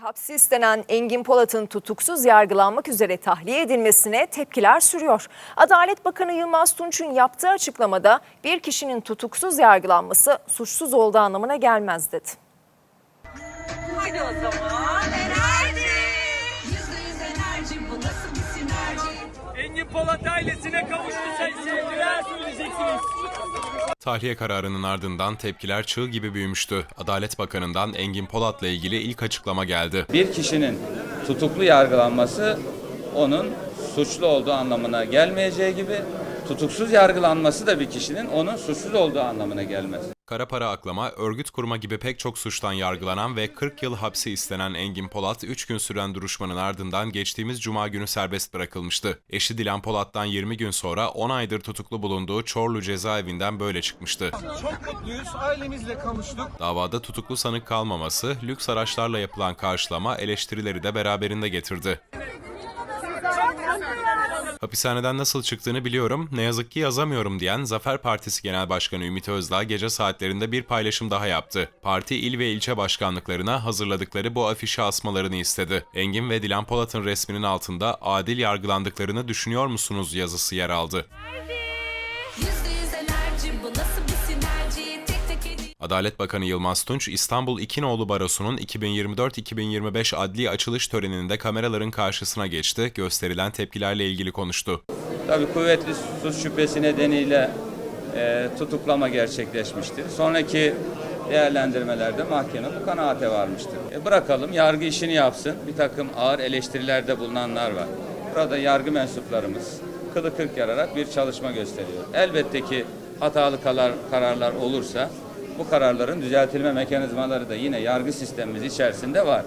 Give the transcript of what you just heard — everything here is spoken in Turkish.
Hapsi istenen Engin Polat'ın tutuksuz yargılanmak üzere tahliye edilmesine tepkiler sürüyor. Adalet Bakanı Yılmaz Tunç'un yaptığı açıklamada bir kişinin tutuksuz yargılanması suçsuz olduğu anlamına gelmez dedi. Hadi o zaman enerji. Enerji bu nasıl bir sinerji? Engin Polat ailesine kavuştu. Tahliye kararının ardından tepkiler çığ gibi büyümüştü. Adalet Bakanı'ndan Engin Polat'la ilgili ilk açıklama geldi. bir kişinin tutuklu yargılanması onun suçlu olduğu anlamına gelmeyeceği gibi tutuksuz yargılanması da bir kişinin onun suçsuz olduğu anlamına gelmez. Kara para aklama, örgüt kurma gibi pek çok suçtan yargılanan ve 40 yıl hapsi istenen Engin Polat, 3 gün süren duruşmanın ardından geçtiğimiz cuma günü serbest bırakılmıştı. Eşi Dilan Polat'tan 20 gün sonra 10 aydır tutuklu bulunduğu Çorlu cezaevinden böyle çıkmıştı. Çok mutluyuz. Ailemizle kavuştuk. Davada tutuklu sanık kalmaması, lüks araçlarla yapılan karşılama eleştirileri de beraberinde getirdi. Hapishaneden nasıl çıktığını biliyorum, ne yazık ki yazamıyorum diyen Zafer Partisi Genel Başkanı Ümit Özdağ gece saatlerinde bir paylaşım daha yaptı. Parti il ve ilçe başkanlıklarına hazırladıkları bu afişi asmalarını istedi. Engin ve Dilan Polat'ın resminin altında adil yargılandıklarını düşünüyor musunuz yazısı yer aldı. Yüzde yüz enerji bu nasıl Adalet Bakanı Yılmaz Tunç, İstanbul İkinoğlu Barosu'nun 2024-2025 adli açılış töreninde kameraların karşısına geçti, gösterilen tepkilerle ilgili konuştu. Tabii kuvvetli suç şüphesi nedeniyle e, tutuklama gerçekleşmiştir. Sonraki değerlendirmelerde mahkeme bu kanaate varmıştır. E, bırakalım yargı işini yapsın. Bir takım ağır eleştirilerde bulunanlar var. Burada yargı mensuplarımız kılı kırk yararak bir çalışma gösteriyor. Elbette ki hatalı karar, kararlar olursa bu kararların düzeltilme mekanizmaları da yine yargı sistemimiz içerisinde var.